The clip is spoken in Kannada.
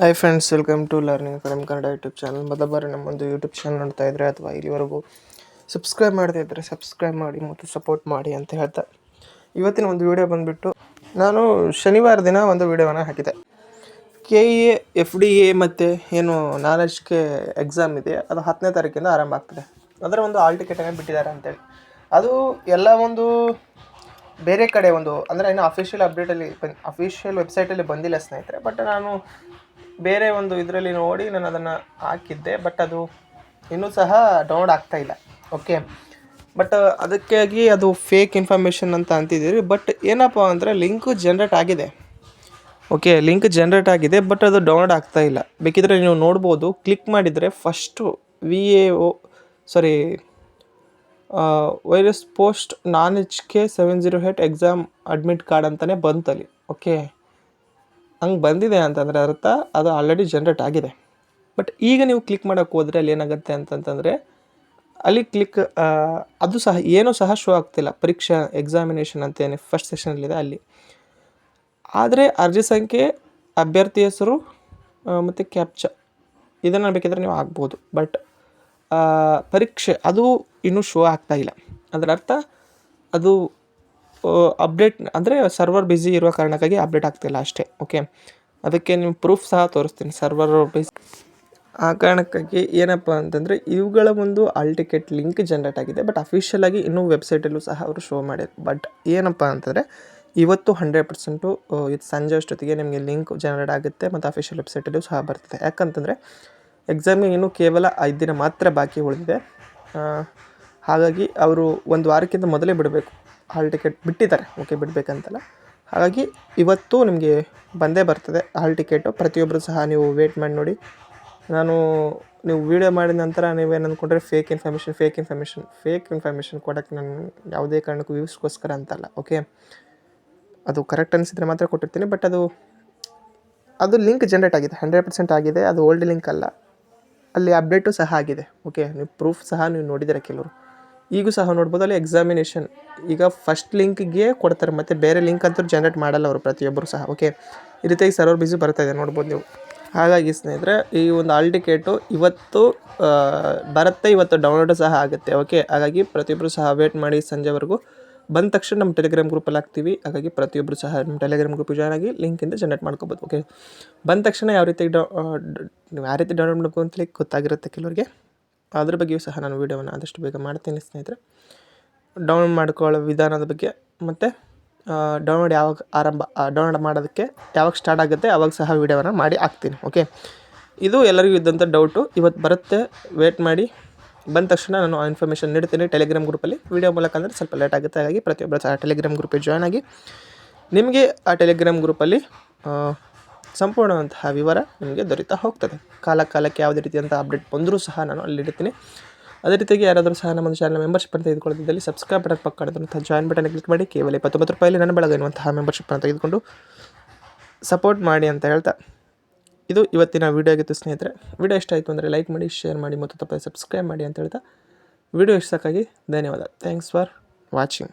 Hi friends welcome to learning from Kannada YouTube channel ಮೊದಲ ಬಾರಿ ನಮ್ಮೊಂದು ಯೂಟ್ಯೂಬ್ ಚಾನಲ್ ನೋಡ್ತಾ ಇದ್ದರೆ ಅಥವಾ ಇಲ್ಲಿವರೆಗೂ ಸಬ್ಸ್ಕ್ರೈಬ್ ಮಾಡ್ತಾ ಇದ್ದರೆ ಸಬ್ಸ್ಕ್ರೈಬ್ ಮಾಡಿ ಮತ್ತು ಸಪೋರ್ಟ್ ಮಾಡಿ ಅಂತ ಹೇಳ್ತಾ ಇವತ್ತಿನ ಒಂದು ವಿಡಿಯೋ ಬಂದುಬಿಟ್ಟು ನಾನು ಶನಿವಾರ ದಿನ ಒಂದು ವಿಡಿಯೋವನ್ನು ಹಾಕಿದೆ. K E A F D A ಮತ್ತು ಏನು ನಾಲೆಜ್ಗೆ ಎಕ್ಸಾಮ್ ಇದೆ. ಅದು ಹತ್ತನೇ ತಾರೀಕಿಂದ ಆರಂಭ ಆಗ್ತದೆ. ಅದರ ಒಂದು ಆಲ್ ಟಿಕೆಟನ್ನು ಬಿಟ್ಟಿದ್ದಾರೆ ಅಂತೇಳಿ. ಅದು ಎಲ್ಲ ಒಂದು ಬೇರೆ ಕಡೆ ಒಂದು ಅಂದರೆ ಇನ್ನು ಅಫಿಷಿಯಲ್ ಅಪ್ಡೇಟಲ್ಲಿ ಬಂದು ಅಫಿಷಿಯಲ್ ವೆಬ್ಸೈಟಲ್ಲಿ ಬಂದಿಲ್ಲ ಸ್ನೇಹಿತರೆ. ಬಟ್ ನಾನು ಬೇರೆ ಒಂದು ಇದರಲ್ಲಿ ನೋಡಿ ನಾನು ಅದನ್ನು ಹಾಕಿದ್ದೆ ಬಟ್ ಅದು ಇನ್ನೂ ಸಹ ಡೌನ್ಲೋಡ್ ಆಗ್ತಾ ಇಲ್ಲ. ಓಕೆ ಬಟ್ ಅದಕ್ಕಾಗಿ ಅದು ಫೇಕ್ ಇನ್ಫಾರ್ಮೇಷನ್ ಅಂತ ಅಂತಿದ್ದೀರಿ ಬಟ್ ಏನಪ್ಪ ಅಂದರೆ ಲಿಂಕು ಜನ್ರೇಟ್ ಆಗಿದೆ. ಓಕೆ ಲಿಂಕ್ ಜನ್ರೇಟ್ ಆಗಿದೆ ಬಟ್ ಅದು ಡೌನ್ಲೋಡ್ ಆಗ್ತಾ ಇಲ್ಲ. ಬೇಕಿದ್ರೆ ನೀವು ನೋಡ್ಬೋದು ಕ್ಲಿಕ್ ಮಾಡಿದರೆ first V A O sorry virus post non H K seven zero eight exam admit card ಅಂತಲೇ ಬಂತಲ್ಲಿ. ಓಕೆ ಹಂಗೆ ಬಂದಿದೆ ಅಂತಂದರೆ ಅರ್ಥ, ಅದು ಆಲ್ರೆಡಿ ಜನ್ರೇಟ್ ಆಗಿದೆ. ಬಟ್ ಈಗ ನೀವು ಕ್ಲಿಕ್ ಮಾಡೋಕ್ಕೆ ಹೋದರೆ ಅಲ್ಲಿ ಏನಾಗುತ್ತೆ ಅಂತಂತಂದರೆ, ಅಲ್ಲಿ ಕ್ಲಿಕ್ ಅದು ಸಹ, ಏನೂ ಸಹ ಶೋ ಆಗ್ತಿಲ್ಲ. ಪರೀಕ್ಷಾ ಎಕ್ಸಾಮಿನೇಷನ್ ಅಂತ ಏನು ಫಸ್ಟ್ ಸೆಷನಲ್ಲಿದೆ ಅಲ್ಲಿ ಆದರೆ ಅರ್ಜಿ ಸಂಖ್ಯೆ, ಅಭ್ಯರ್ಥಿ ಹೆಸರು ಮತ್ತು ಕ್ಯಾಪ್ಚ ಇದನ್ನು ಬೇಕಿದ್ರೆ ನೀವು ಆಗ್ಬೋದು ಬಟ್ ಪರೀಕ್ಷೆ, ಅದು ಇನ್ನೂ ಶೋ ಆಗ್ತಾ ಇಲ್ಲ. ಅದರ ಅರ್ಥ, ಅದು ಅಪ್ಡೇಟ್, ಅಂದರೆ ಸರ್ವರ್ ಬ್ಯುಸಿ ಇರುವ ಕಾರಣಕ್ಕಾಗಿ ಅಪ್ಡೇಟ್ ಆಗ್ತಿಲ್ಲ ಅಷ್ಟೇ ಓಕೆ ಅದಕ್ಕೆ ನಿಮ್ಮ ಪ್ರೂಫ್ ಸಹ ತೋರಿಸ್ತೀನಿ ಸರ್ವರ್ ಬೇಸ್ ಆ ಕಾರಣಕ್ಕಾಗಿ ಏನಪ್ಪ ಅಂತಂದರೆ ಇವುಗಳ ಒಂದು ಆಲ್ ಟಿಕೆಟ್ ಲಿಂಕ್ ಜನ್ರೇಟ್ ಆಗಿದೆ ಬಟ್ ಅಫಿಷಿಯಲ್ ಆಗಿ ಇನ್ನೂ ವೆಬ್ಸೈಟಲ್ಲೂ ಸಹ ಅವರು ಶೋ ಮಾಡಿದ್ರು ಬಟ್ ಏನಪ್ಪ ಅಂತಂದರೆ ಇವತ್ತು ಹಂಡ್ರೆಡ್ ಪರ್ಸೆಂಟು ಇದು ಸಂಜೆ ಅಷ್ಟೊತ್ತಿಗೆ ನಿಮಗೆ ಲಿಂಕ್ ಜನರೇಟ್ ಆಗುತ್ತೆ ಮತ್ತು ಅಫಿಷಿಯಲ್ ವೆಬ್ಸೈಟಲ್ಲೂ ಸಹ ಬರ್ತದೆ. ಯಾಕಂತಂದರೆ ಎಕ್ಸಾಮಿಗೆ ಇನ್ನೂ ಕೇವಲ ಐದು ದಿನ ಮಾತ್ರ ಬಾಕಿ ಉಳಿದಿದೆ. ಹಾಗಾಗಿ ಅವರು ಒಂದು ವಾರಕ್ಕಿಂತ ಮೊದಲೇ ಬಿಡಬೇಕು. ಹಾಲ್ ಟಿಕೆಟ್ ಬಿಟ್ಟಿದ್ದಾರೆ. ಓಕೆ, ಬಿಡಬೇಕಂತಲ್ಲ. ಹಾಗಾಗಿ ಇವತ್ತು ನಿಮಗೆ ಬಂದೇ ಬರ್ತದೆ ಹಾಲ್ ಟಿಕೆಟು. ಪ್ರತಿಯೊಬ್ಬರು ಸಹ ನೀವು ವೇಟ್ ಮಾಡಿ ನೋಡಿ. ನಾನು ನೀವು ವೀಡಿಯೋ ಮಾಡಿದ ನಂತರ ನೀವೇನು ಅಂದ್ಕೊಂಡ್ರೆ fake information fake information fake information ಕೊಡೋಕ್ಕೆ ನಾನು ಯಾವುದೇ ಕಾರಣಕ್ಕೂ ವ್ಯೂಸ್ಗೋಸ್ಕರ ಅಂತಲ್ಲ ಓಕೆ ಅದು ಕರೆಕ್ಟ್ ಅನಿಸಿದ್ರೆ ಮಾತ್ರ ಕೊಟ್ಟಿರ್ತೀನಿ ಬಟ್ ಅದು ಅದು ಲಿಂಕ್ ಜನ್ರೇಟ್ ಆಗಿದೆ. ಹಂಡ್ರೆಡ್ ಪರ್ಸೆಂಟ್ ಆಗಿದೆ. ಅದು ಓಲ್ಡ್ ಲಿಂಕ್ ಅಲ್ಲ. ಅಲ್ಲಿ ಅಪ್ಡೇಟು ಸಹ ಆಗಿದೆ ಓಕೆ ನೀವು ಪ್ರೂಫ್ ಸಹ ನೀವು ನೋಡಿದ್ದೀರ ಕೆಲವರು. ಈಗೂ ಸಹ ನೋಡ್ಬೋದು, ಅಲ್ಲಿ ಎಕ್ಸಾಮಿನೇಷನ್ ಈಗ ಫಸ್ಟ್ ಲಿಂಕ್ಗೆ ಕೊಡ್ತಾರೆ, ಮತ್ತು ಬೇರೆ ಲಿಂಕ್ ಅಂತೂ ಜನ್ರೇಟ್ ಮಾಡಲ್ಲ ಅವರು ಪ್ರತಿಯೊಬ್ಬರು ಸಹ ಓಕೆ ಈ ರೀತಿಯಾಗಿ ಸರ್ವರ್ ಬಿಸಿ ಬರ್ತಾ ಇದೆ ನೋಡ್ಬೋದು ನೀವು. ಹಾಗಾಗಿ ಸ್ನೇಹಿತರೆ, ಈ ಒಂದು ಆಲ್ ಟಿಕೆಟು ಇವತ್ತು ಬರುತ್ತೆ, ಇವತ್ತು ಡೌನ್ಲೋಡ್ ಸಹ ಆಗುತ್ತೆ ಓಕೆ ಹಾಗಾಗಿ ಪ್ರತಿಯೊಬ್ಬರು ಸಹ ವೇಟ್ ಮಾಡಿ ಸಂಜೆವರೆಗೂ. ಬಂದ ತಕ್ಷಣ ನಮ್ಮ ಟೆಲಿಗ್ರಾಮ್ ಗ್ರೂಪಲ್ಲಿ ಹಾಕ್ತೀವಿ, ಹಾಗಾಗಿ ಪ್ರತಿಯೊಬ್ಬರು ಸಹ ನಮ್ಮ ಟೆಲಿಗ್ರಾಮ್ ಗ್ರೂಪ್ ಜಾಯ್ನ್ ಆಗಿ ಲಿಂಕಿಂದ ಜನರೇಟ್ ಮಾಡ್ಕೋಬೋದು ಓಕೆ ಬಂದ ತಕ್ಷಣ ಯಾವ ರೀತಿ ಡೌ ಯಾವ ರೀತಿ ಡೌನ್ಲೋಡ್ ಮಾಡ್ಕೊ ಅಂತೇಳಿ ಗೊತ್ತಾಗಿರುತ್ತೆ ಕೆಲವರಿಗೆ. ಅದ್ರ ಬಗ್ಗೆಯೂ ಸಹ ನಾನು ವೀಡಿಯೋವನ್ನು ಆದಷ್ಟು ಬೇಗ ಮಾಡ್ತೀನಿ ಸ್ನೇಹಿತರೆ. ಡೌನ್ಲೋಡ್ ಮಾಡ್ಕೊಳ್ಳೋ ವಿಧಾನದ ಬಗ್ಗೆ ಮತ್ತು ಡೌನ್ಲೋಡ್ ಯಾವಾಗ ಆರಂಭ ಡೌನ್ಲೋಡ್ ಮಾಡೋದಕ್ಕೆ ಯಾವಾಗ ಸ್ಟಾರ್ಟ್ ಆಗುತ್ತೆ ಆವಾಗ ಸಹ ವೀಡಿಯೋವನ್ನು ಮಾಡಿ ಹಾಕ್ತೀನಿ ಓಕೆ ಇದು ಎಲ್ಲರಿಗೂ ಇದ್ದಂಥ ಡೌಟು ಇವತ್ತು ಬರುತ್ತೆ ವೇಟ್ ಮಾಡಿ. ಬಂದ ತಕ್ಷಣ ನಾನು ಆ ಇನ್ಫಾರ್ಮೇಷನ್ ನೀಡ್ತೀನಿ ಟೆಲಿಗ್ರಾಮ್ ಗ್ರೂಪಲ್ಲಿ ವೀಡಿಯೋ ಮೂಲಕ ಅಂದರೆ ಸ್ವಲ್ಪ ಲೇಟ್ ಆಗುತ್ತೆ, ಹಾಗಾಗಿ ಪ್ರತಿಯೊಬ್ಬರು ಸಹ ಟೆಲಿಗ್ರಾಮ್ ಗ್ರೂಪಿಗೆ ಜಾಯ್ನ್ ಆಗಿ. ನಿಮಗೆ ಆ ಟೆಲಿಗ್ರಾಮ್ ಗ್ರೂಪಲ್ಲಿ ಸಂಪೂರ್ಣವಂತಹ ವಿವರ ನಿಮಗೆ ದೊರೀತಾ ಹೋಗ್ತದೆ. ಕಾಲ ಕಾಲಕ್ಕೆ ಯಾವುದೇ ರೀತಿಯಂಥ ಅಪ್ಡೇಟ್ ಬಂದರೂ ಸಹ ನಾನು ಅಲ್ಲಿ ಇಡ್ತೀನಿ. ಅದೇ ರೀತಿಯಾಗಿ ಯಾರಾದರೂ ಸಹ ನಮ್ಮ ಚಾನಲ್ ಮೆಂಬರ್ಶಿಪ್ ಅಂತ ತೆಗೆದುಕೊಳ್ಳೋದಿದ್ದಲ್ಲಿ ಸಬ್ಸ್ಕ್ರೈಬ್ ಬಟನ್ ಪಕ್ಕ ಜಾಯಿನ್ ಬಟನ್ ಕ್ಲಿಕ್ ಮಾಡಿ ಕೇವಲ ಇಪ್ಪತ್ತೊಂಬತ್ತು ರೂಪಾಯಲ್ಲಿ ನನ್ನ ಬಳಗ ಮೆಂಬರ್ಶಿಪ್ ಅನ್ನು ತೆಗೆದುಕೊಂಡು ಸಪೋರ್ಟ್ ಮಾಡಿ ಅಂತ ಹೇಳ್ತಾ ಇದು ಇವತ್ತಿನ ವೀಡಿಯೋ ಆಗಿತ್ತು ಸ್ನೇಹಿತರೆ. ವಿಡಿಯೋ ಇಷ್ಟ ಆಯಿತು ಅಂದರೆ ಲೈಕ್ ಮಾಡಿ ಶೇರ್ ಮಾಡಿ ಮತ್ತು ತಪ್ಪದೆ ಸಬ್ಸ್ಕ್ರೈಬ್ ಮಾಡಿ ಅಂತ ಹೇಳ್ತಾ ವಿಡಿಯೋ ಇಷ್ಟಕ್ಕಾಗಿ ಧನ್ಯವಾದ. Thanks for watching